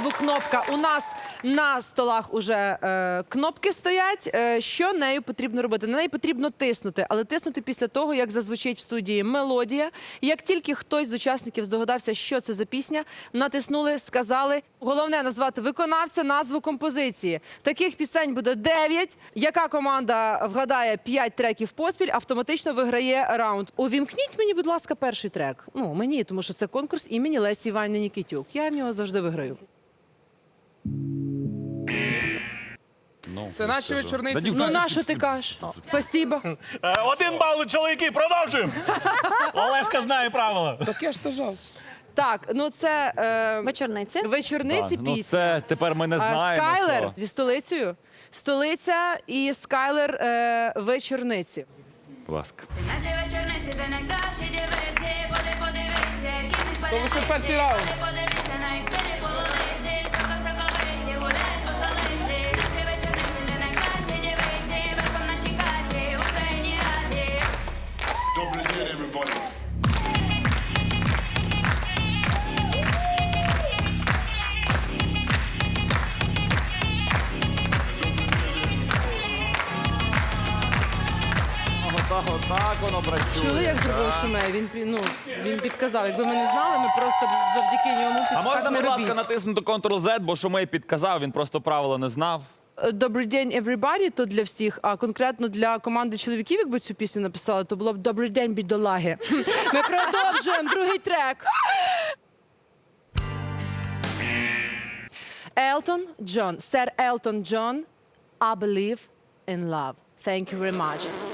Назву кнопка. У нас на столах уже е, кнопки стоять. Е, що нею потрібно робити? На неї потрібно тиснути, але тиснути після того, як зазвучить в студії мелодія. Як тільки хтось з учасників здогадався, що це за пісня, натиснули, сказали. Головне назвати виконавця, назву композиції. Таких пісень буде 9. Яка команда вгадає 5 треків поспіль, автоматично виграє раунд. Увімкніть мені, будь ласка, перший трек. Ну мені, тому що це конкурс імені Лесі Іванівни Нікітюк. Я в нього завжди виграю. Це наші вечорниці. Ну на ти кажеш? Спасибо. Е, Один бал, чоловіки, продовжуємо. Олешка знає правила. Так я ж тажав. Так, ну це е, Вечорниці. вечорниці ну пісня. це тепер ми не А, знаємо. Скайлер зі столицею. Столиця і Скайлер е, вечорниці. Будь ласка. Наші вечорниці, де найкращі дівиці, поди подивіться, які ми То лише перший раунд. День. Отак, отак воно працює. Чули, як зробив шуме? Він пі- ну він підказав. Якби ми не знали, ми просто завдяки ньому під А можна, так не будь ласка, робіть. натиснути Ctrl-Z, бо Шумей підказав, він просто правила не знав. Добрий день, everybody, то для всіх, а конкретно для команди чоловіків, якби цю пісню написали, то було б Добрий день, бідолаги. Ми продовжуємо другий трек. Елтон Джон, сер Елтон Джон, I believe in love. Thank you very much.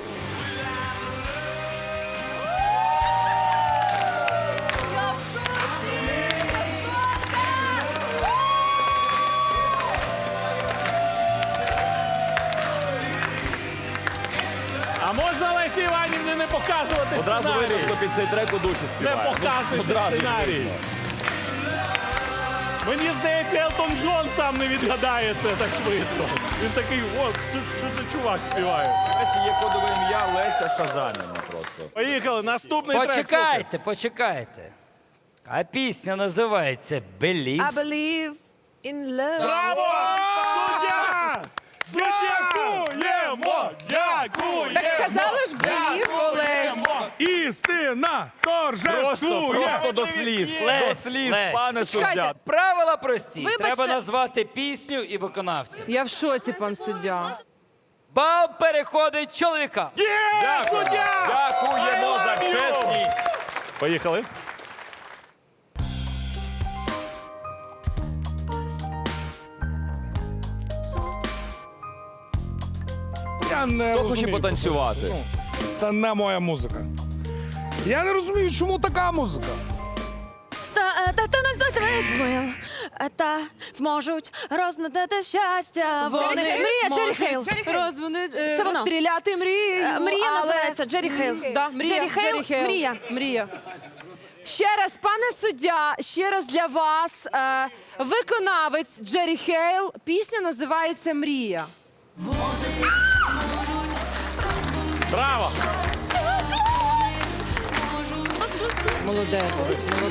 Лесі Іванівні не показувати Одразу видно, що під цей трек у душі Не співає. Ну, показуйте одразу сценарій. Мені здається, Елтон Джон сам не відгадає це так швидко. Він такий, о, що, що за чувак співає. Лесі є кодове ім'я Леся Шазаміна просто. Поїхали, наступний трек. слухай. Почекайте, почекайте. А пісня називається Белів. I believe in love. Браво! Суддя! Дякуємо! Дякуємо! Так believe, Олег. Істина торжествує! просто до сліз. До Лесь, сліз, Лесь. пане суддя. Правила прості. Вибачте. Треба назвати пісню і виконавця. Я в шоці, пан суддя. Бал переходить чоловікам. Є! Суддя! Дякуємо за I love you! чесність. Поїхали. Я не Хто хоче розумію. потанцювати? Ну, Це не моя музика. Я не розумію, чому така музика. Та, та, та нас дотримує. Та можуть рознадати щастя. Вони мрія Джері Хейл. Розвони, Це воно. розстріляти мрію. Е, мрія але- називається Джері Хейл. Да, мрія, Джері Хейл, мрія. Мрія. Ще раз, пане суддя, ще раз для вас. Е, виконавець Джері Хейл. Пісня називається Мрія. Браво! Молодець.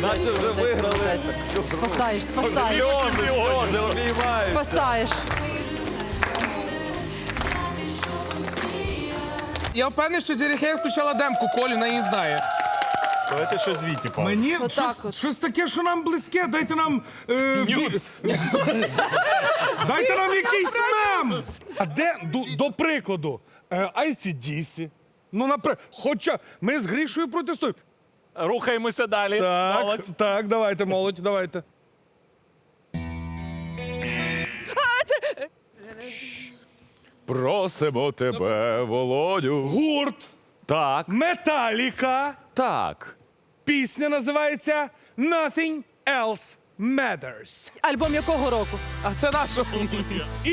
Наче Молодець. вже молодець, виграли. молодець. Спасаєш, спасаєш. Сльози, сльози, обіймають. Спасаєш. Я впевнений, що Джері включала демку, Колі на її знає. Давайте щось звідти, Павло. Мені Отак щось, от. щось таке, що нам близьке. Дайте нам. Е, ві- Нюц. Дайте нам якийсь мем. А де до, до прикладу? Е, ICDC. Ну, наприклад, хоча ми з Грішою протестуємо. Рухаємося далі. Так, Молодь. так, давайте, молодь, давайте. Просимо тебе, Володю. Гурт Так, Металіка. так. Пісня називається Nothing Else Matters. Альбом якого року? А це нашого. І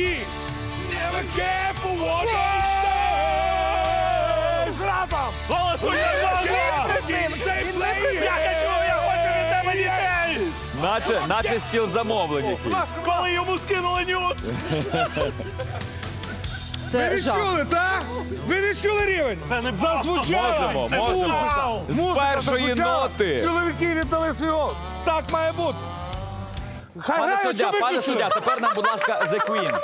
Never care for what I say. Разом! Голосуй, Павло! Він Наче, наче стіл замовлень якийсь. Коли йому скинули нюц. Це Ви жах. відчули, так? Ви відчули рівень? Це не Зазвучало. Можемо, Це можемо. вау. З Музика першої зазвучала, ноти. Чоловіки віддали свій голос. Так має бути. Хай Пане грає, суддя, пане виключили? суддя, тепер нам, будь ласка, The Queen.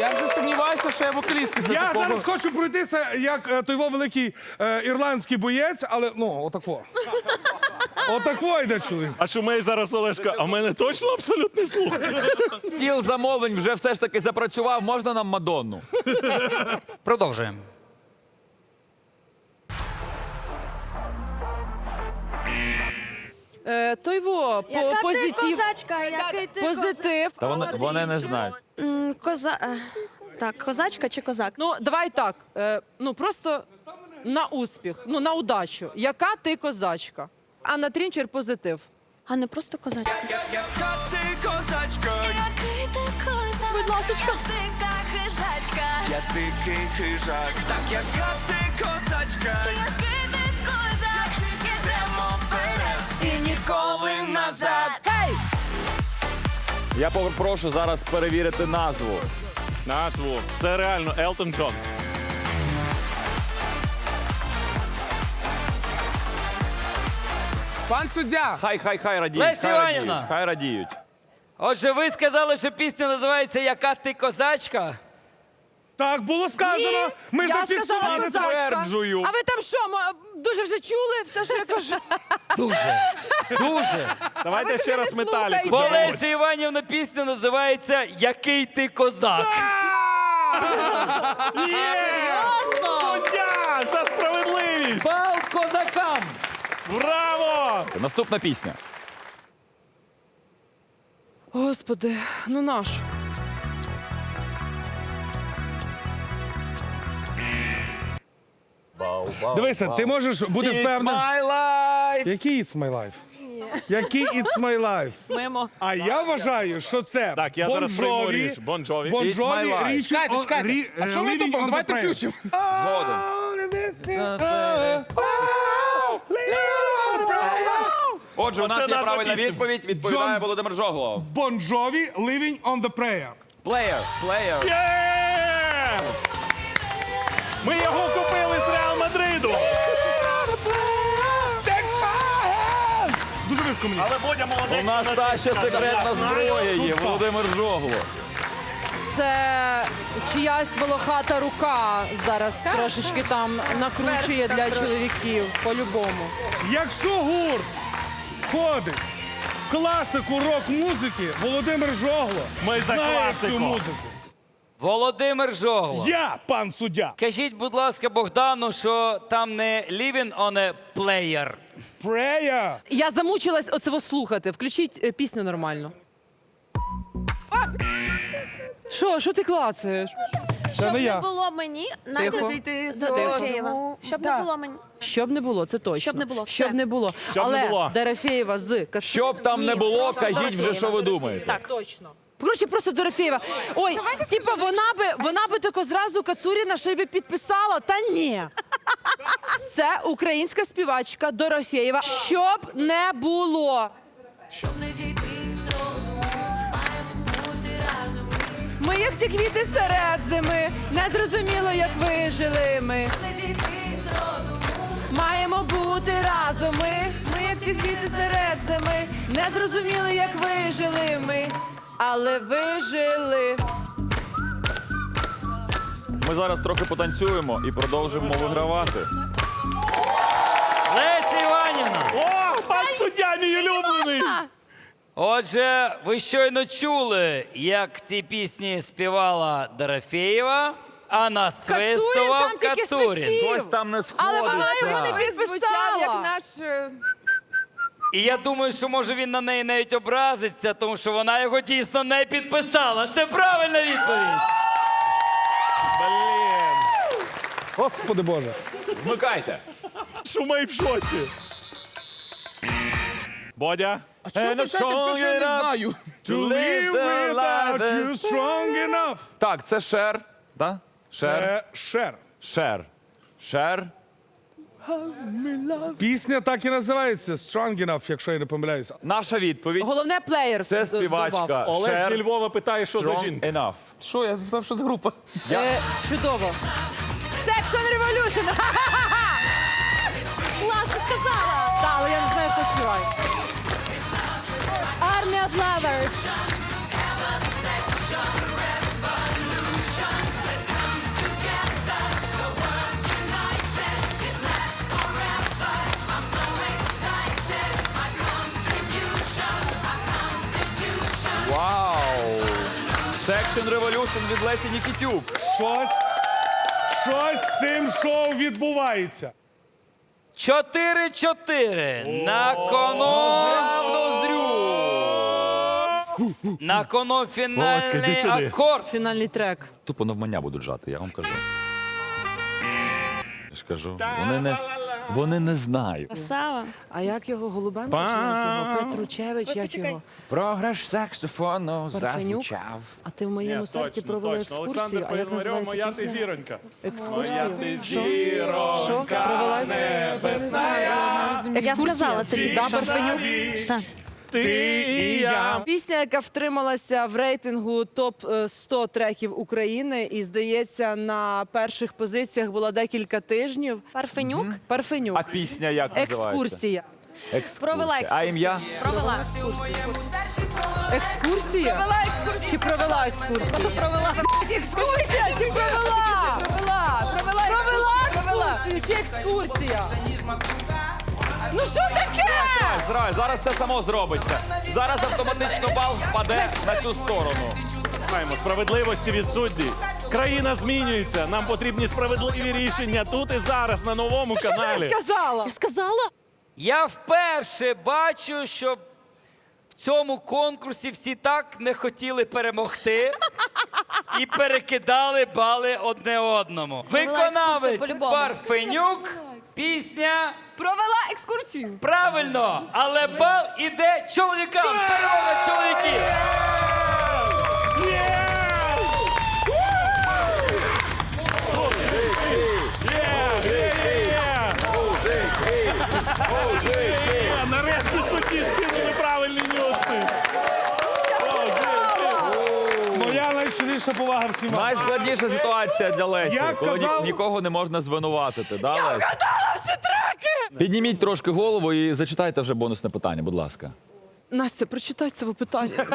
Я вже сумніваюся, що я вокаліст після Я такого. зараз хочу пройтися як е, той во великий е, ірландський боєць, але ну, отако. Отако йде чоловік. А шумей зараз Олешка, а в мене точно абсолютний слух. Тіл замовлень вже все ж таки запрацював. Можна нам Мадонну? Продовжуємо. Е, той во, по, Яка ти позитив. козачка, який ти Позитив. Та вони, вони не знають. М, Коза... е, Так, козачка чи козак? Ну, давай так. Е, ну просто на успіх, ну на удачу. Яка ти козачка? А на трінчер позитив. А не просто козачка. Який ти козак, Будь ласочка. дика хижачка. Я дикий хижак, так яка ти козачка, Я попрошу зараз перевірити назву. Назву. Це реально Елтон Джон. Пан суддя, Хай, хай, хай радіють. Леся хай радіють, Іванівна! Хай радіють. Отже, ви сказали, що пісня називається Яка ти козачка? Так було сказано. Ми я сказала зафіксували. козачка. Підтверджую. А ви там що, ма- дуже вже чули все, що я кажу? Дуже. Дуже. Давайте ще раз не металіку. Бо слухайте. Леся Іванівна пісня називається Який ти козак. Суддя! За справедливість! Бал козакам! Браво! Наступна пісня. Господи, ну наш. Дивися, ти можеш бути It's впевнений. my life. Який It's my life? Який It's my life? Мимо. А я вважаю, що це Так, я зараз прийму річ. It's my. Rich чекайте, чекайте. А що ми тупо? Давайте включимо. Згоден. Отже, у Оце нас є назва правильна пісні. відповідь. Відповідає John- Володимир Жогло. Bon Jovi, Living on the Prayer. Плеєр, плеєр. Є! Ми його мені. Але Бодя молодець. У нас та ще секретна зброя є. Володимир Жогло. Це чиясь волохата рука зараз трошечки там накручує для чоловіків, по-любому. Якщо гурт входить в класику рок-музики, Володимир Жогло Ми за знає класику. цю музику. Володимир Жогло. Я, пан суддя. Кажіть, будь ласка, Богдану, що там не living on a player. Prayer. Я замучилась оце слухати. Включіть е, пісню нормально. Що, що ти клацаєш? Щоб не не я. було мені, Надя Тихо. зайти до Дорофєєва. Щоб не було мені. Щоб не було, це точно. Щоб не було, Щоб не було. Щоб не Але було. Дорофєєва з Кац- Щоб там не було, кажіть вже, що ви думаєте. Так, точно. Коротше, просто Дорофєєва. Ой, типа вона би вона би тако зразу Кацуріна ще й би підписала. Та ні. Це українська співачка Дорофєєва. Щоб не було. Щоб не зійти з розуму, маємо бути разом. Ми як ті квіти серед зими. Не зрозуміло, як вижили ми. Не зійти з розуму. Маємо бути разом. Ми, ми як ті квіти серед зими. Не зрозуміли, як вижили ми. Але вижили. Ми зараз трохи потанцюємо і продовжимо вигравати. Леся Іванівна! О, пан суддя, мій улюблений. Отже, ви щойно чули, як ці пісні співала Дорофєєва, а насвистував Кацурін. Щось там не Але вона його сходиться. не підписала. як наш... І я думаю, що може він на неї навіть образиться, тому що вона його дійсно не підписала. Це правильна відповідь. Блін. Господи Боже. Вмикайте. Шумей в шоці. Бодя. А чого ви все, все, що я не знаю? To live without you strong enough. Так, це Шер. Да? Шер. Це Шер. Шер. Шер. Пісня так і називається Strong Enough, якщо я не помиляюся. Наша відповідь Головне плеєр. це співачка. Олег Cher, зі Львова питає, що за Strong жінка. Enough. Що, я знав, що з група. Е, чудово. Section Revolution! Класно сказала! Та, але я не знаю, хто співає. Army of Lovers. Section Revolution від Лесі Нікітюк. Щось, щось з цим шоу відбувається. 4-4. На кону. На кону фінальний акорд. Фінальний трек. Тупо навмання будуть жати, я вам кажу. Я ж кажу, вони не, вони не знають. Красава. А як його Голубенко? чи як його? Петручевич, як його? Програш саксофону Парфенюк? А ти в моєму Ні, серці точно, провели точно. екскурсію. Олександр А як Пономарьов, називається моя ти пісня? зіронька. Екскурсію. Що? Що? Провела екскурсію? Я сказала це тільки Да. Парфенюк. Так. Ти і я. Пісня, яка втрималася в рейтингу топ е, 100 треків України, і здається, на перших позиціях була декілька тижнів. Парфенюк Парфенюк. А пісня як називається? Екскурсія. Екскурсія. провела А екскурсію. ім'я? Провела. Екскурсія? Провела екскурсію. Чи провела екскурсію? Провела. Екскурсія чи провела? Провела. Провела. Провела екскурсію чи екскурсія? Ну що таке? Зрай, зараз все само зробиться. Зараз автоматично бал впаде на цю сторону. Маємо справедливості від судді. Країна змінюється. Нам потрібні справедливі рішення тут і зараз на новому Що ти каналі. сказала? Я сказала? Я вперше бачу, що в цьому конкурсі всі так не хотіли перемогти і перекидали бали одне одному. Виконавець по-любому. Парфенюк, пісня Провела екскурсію. правильно, але бал іде чоловікам. Перемога чоловіків. Є, Нарешті судді скинули правильні нюанси. Моя найщиріша повага всім. Найскладніша ситуація для Лесі, Я коли ні- казав- нікого не можна звинуватити. Да, Я вгадала всі треки! Підніміть трошки голову і зачитайте вже бонусне питання, будь ласка. Настя, прочитай це питання.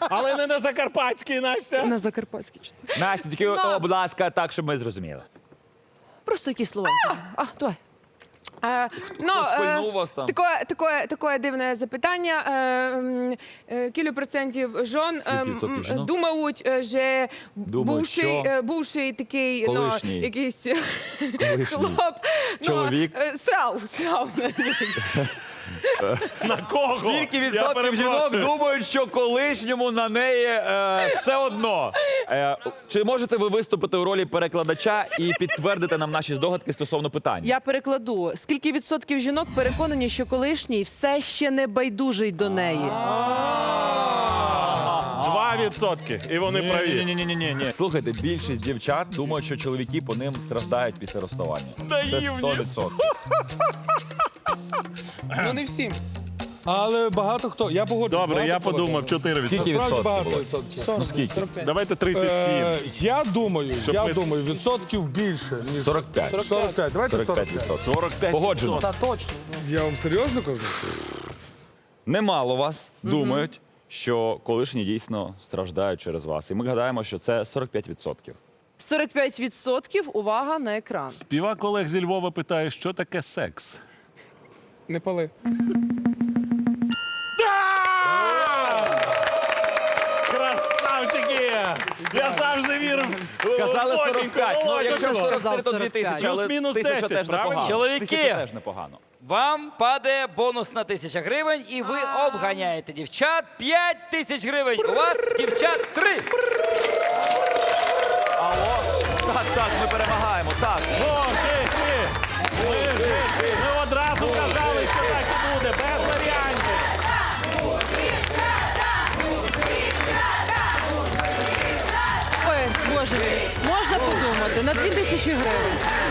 Але не на Закарпатській, Настя. На закарпатській читай. Настя, тільки, о, будь ласка, так, щоб ми зрозуміли. Просто якісь слова. А, давай. Е, ну, вас там? Таке, таке, таке дивне запитання. Е, м, е, Кілька процентів жон е, м, відсотків жінок? думають, е, що Думають, бувший, що? е, бувший такий ну, Колишній. якийсь Колишній. хлоп. Чоловік. Ну, е, срав, срав. На кого? Скільки відсотків жінок думають, що колишньому на неї е, все одно? Е, чи можете ви виступити у ролі перекладача і підтвердити нам наші здогадки стосовно питань? Я перекладу. Скільки відсотків жінок переконані, що колишній все ще не байдужий до неї? Два відсотки. І вони праві. Ні, ні, ні, ні, ні. Слухайте, більшість дівчат думають, що чоловіки по ним страждають після розставання. Це Наївні. 100%. Ну не всім. Але багато хто. Я погоджуюсь. Добре, я подумав, 4 відсотки. Скільки Насправді відсотків багато було? відсотків. Ну скільки? Давайте 37. Е, я думаю, Щоб я ми- думаю, відсотків більше, ніж 45. 45. Давайте 45. 45%. 45 Погоджено. Та точно. Я вам серйозно кажу? Немало вас думають, що колишні дійсно страждають через вас. І ми гадаємо, що це 45%. 45% увага на екран. Співак Олег зі Львова питає, що таке секс. Не пали. Красавчики! Я завжди вірив. Сказали 45. Ну, якщо Хто 43, сказав то 2000, але Плюс-мінус тисяча 10, теж правильно? непогано. Чоловіки! Тисяча теж непогано. Вам падає бонусна тисяча гривень, і ви обганяєте дівчат 5 тисяч гривень. У вас дівчат 3. Так, так, ми перемагаємо. Так. О, ти, ти. Ми, ми одразу казали, що так і буде, без варіантів. Ой, боже можна подумати на 2000 гривень.